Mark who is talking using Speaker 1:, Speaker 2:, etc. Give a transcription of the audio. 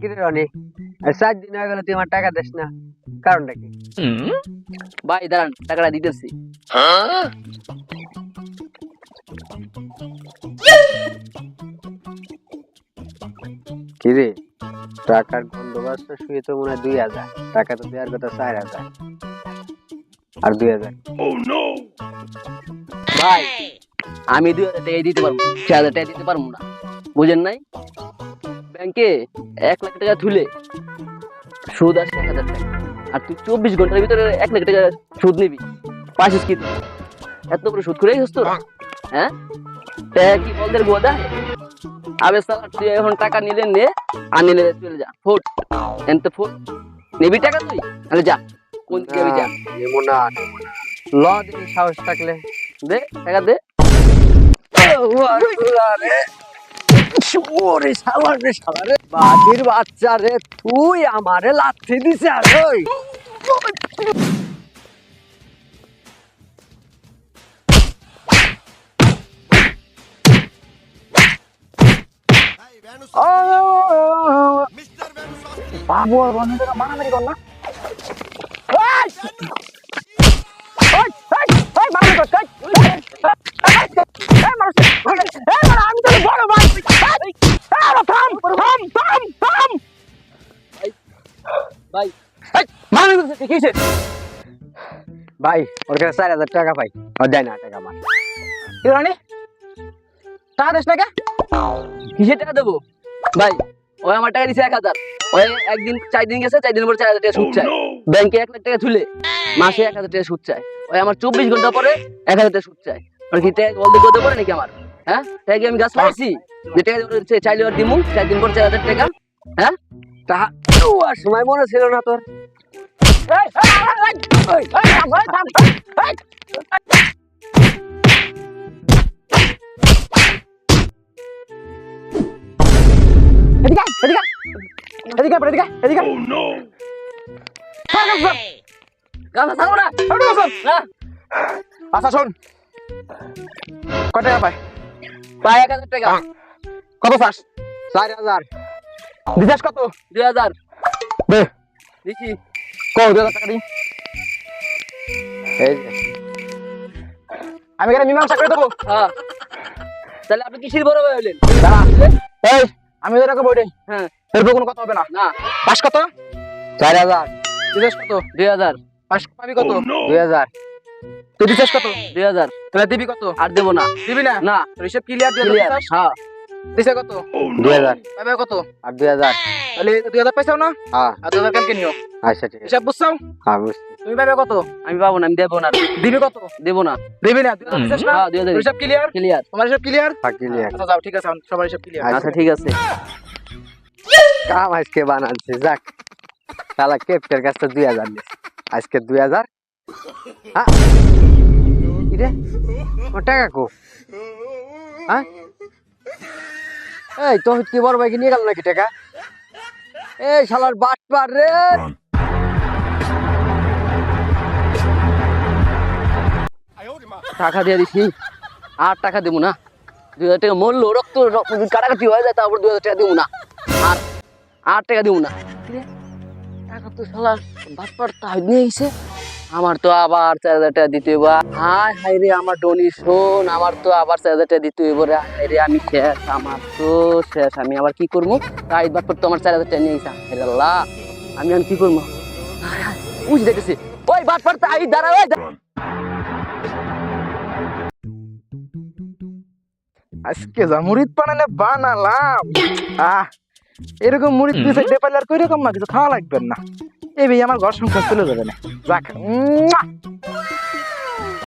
Speaker 1: কিরে রনি? আর চার দিন হয়ে গেল তুই আমার টাকা দিস না। কারণটা কি?
Speaker 2: ভাই দাঁড়ান টাকাটা দিতেছি
Speaker 1: কিরে টাকার বন্দোবস্ত শুয়ে তো মনে হয় দুই হাজার। টাকা তো দেওয়ার কথা চার হাজার। আর দুই হাজার।
Speaker 2: ভাই আমি দুই হাজার টাকা দিতে পারব। চার হাজার টাকা দিতে পারব না। বুঝেন নাই? ব্যাংকে এক লাখ টাকা তুলে সুদ আসছে এক হাজার টাকা। আর তুই চব্বিশ ঘণ্টার ভিতরে এক লাখ টাকা সুদ নিবি। পাশিস কি এত বড় সুদ করে গেছিস তো? হ্যাঁ। টাকা কি বলদের গোদা আবে সালা তুই এখন টাকা নিলে নে আর নিলে চলে যা। ফুট। এনতে ফুট। নিবি টাকা তুই? তাহলে যা। কোন দিকে যা
Speaker 1: নেব না ল দিবি সাহস থাকলে।
Speaker 2: দে টাকা দে।
Speaker 1: বাদির বাচ্চা রে, তুই আমারে লাথি দিছে আর বাবু আর বন্ধু তোরা মারামারি কর না মারামারি করতেছে, কি ভাই ওর কাছে চার হাজার টাকা পাই। ও দেয় না টাকা আমার।
Speaker 2: কি রানি? টাকা দিস না কে? কিসের টাকা দেবো? ভাই ওই আমার টাকা দিছে এক হাজার। ওই একদিন চার দিন গেছে চার দিন পর চার হাজার টাকা সুদ চায়। ব্যাংকে এক লাখ টাকা তুলে মাসে এক হাজার টাকা সুদ চায়। ওই আমার চব্বিশ ঘণ্টা পরে এক হাজার টাকা সুদ চায়। আর কি টাকা বলতে করতে পারে নাকি আমার? হ্যাঁ? টাকা কি আমি গাছ লাগাইছি? যে টাকা দিয়ে ওর দিমু। চার দিন পর চার হাজার টাকা। হ্যাঁ?
Speaker 1: টাকা সময় মনে ছিল না তোর। এদিকে এদিকে। এদিকে। সর, সর, সর।
Speaker 2: ছাড়বো না
Speaker 1: এদিকে
Speaker 2: না
Speaker 1: আচ্ছা শোন কত টাকা পাই
Speaker 2: পাই এক হাজার টাকা
Speaker 1: কত চাস চার হাজার দিছাস কত
Speaker 2: দুই হাজার দিছি
Speaker 1: কো দুই হাজার টাকা দি এই যে। আমি এখানে মীমাংসা করে দেবো।
Speaker 2: হ্যাঁ। তাহলে আপনি কিসের বড় ভাই হলেন?
Speaker 1: দাঁড়া। এই আমি ওদের বই দেই
Speaker 2: হ্যাঁ।
Speaker 1: এরপর কোনো কথা হবে না।
Speaker 2: না।
Speaker 1: পাস কত? চার হাজার। কত?
Speaker 2: দুই হাজার।
Speaker 1: পাস পাবি কত? দুই হাজার। তুই দিছাস কত?
Speaker 2: দুই হাজার।
Speaker 1: তাহলে দিবি কত?
Speaker 2: আর দেবো না।
Speaker 1: দিবি না?
Speaker 2: না।
Speaker 1: তোর হিসেব ক্লিয়ার দুই হাজার
Speaker 2: হ্যাঁ।
Speaker 1: দিছে কত? দুই হাজার। কত? আর দুই হাজার। তাহলে দুই হাজার পয়সাও না? হ্যাঁ। আর দুই হাজার কেন নিও। আচ্ছা ঠিক আছে। হিসাব বুঝছ? হ্যাঁ তুমি পাবে কত?
Speaker 2: আমি পাবো না আমি দেবো না।
Speaker 1: দিবি কত?
Speaker 2: দেবো না।
Speaker 1: দিবি না
Speaker 2: হ্যাঁ
Speaker 1: হিসাব ক্লিয়ার
Speaker 2: ক্লিয়ার
Speaker 1: তোমার হিসাব ক্লিয়ার ক্লিয়ার আচ্ছা যাও ঠিক আছে সবার হিসাব ক্লিয়ার
Speaker 2: আচ্ছা ঠিক আছে।
Speaker 1: কাম আজকে বানাচ্ছি যাক। শালা কেপটের কাছে দুই হাজার আজকে দুই হাজার? হ্যাঁ। টাকা কো? হ্যাঁ? এই তো কি বড় ভাইকে নিয়ে গেল নাকি টাকা? এই শালার বাট পার রে
Speaker 2: টাকা দিয়ে দিছি। আর টাকা দেবো না? দুই হাজার টাকা মরলো, রক্ত রক্ত কাটাকাটি হয়ে যায়, তারপর দুই হাজার টাকা দেবো না। আর আর টাকা দেবো না। টাকা তো শালা বাটপার তাই নিয়ে আমার তো আবার চার হাজার টাকা দিতে হইব। হাই হাই রে আমার ডনি শোন, আমার তো আবার চার হাজার টাকা দিতে হইব রে। হাই রে, আমি শেষ, আমার তো শেষ। আমি আবার কি করব? তাই বাটপার তো আমার চার হাজার টাকা নিয়ে এসে হায় আল্লাহ, আমি এখন কি করব? বুঝে দেখেছি ওই বাটপার তাই দাঁড়া
Speaker 3: আজকে যা মুড়িদ বানালে বানালাম। আহ এরকম মুড়িদ দিয়ে সাইডে পাইলে আর রকম না কিছু খাওয়া লাগবে না। এই ভাই আমার ঘর সংখ্যা চলে যাবে না। যাক।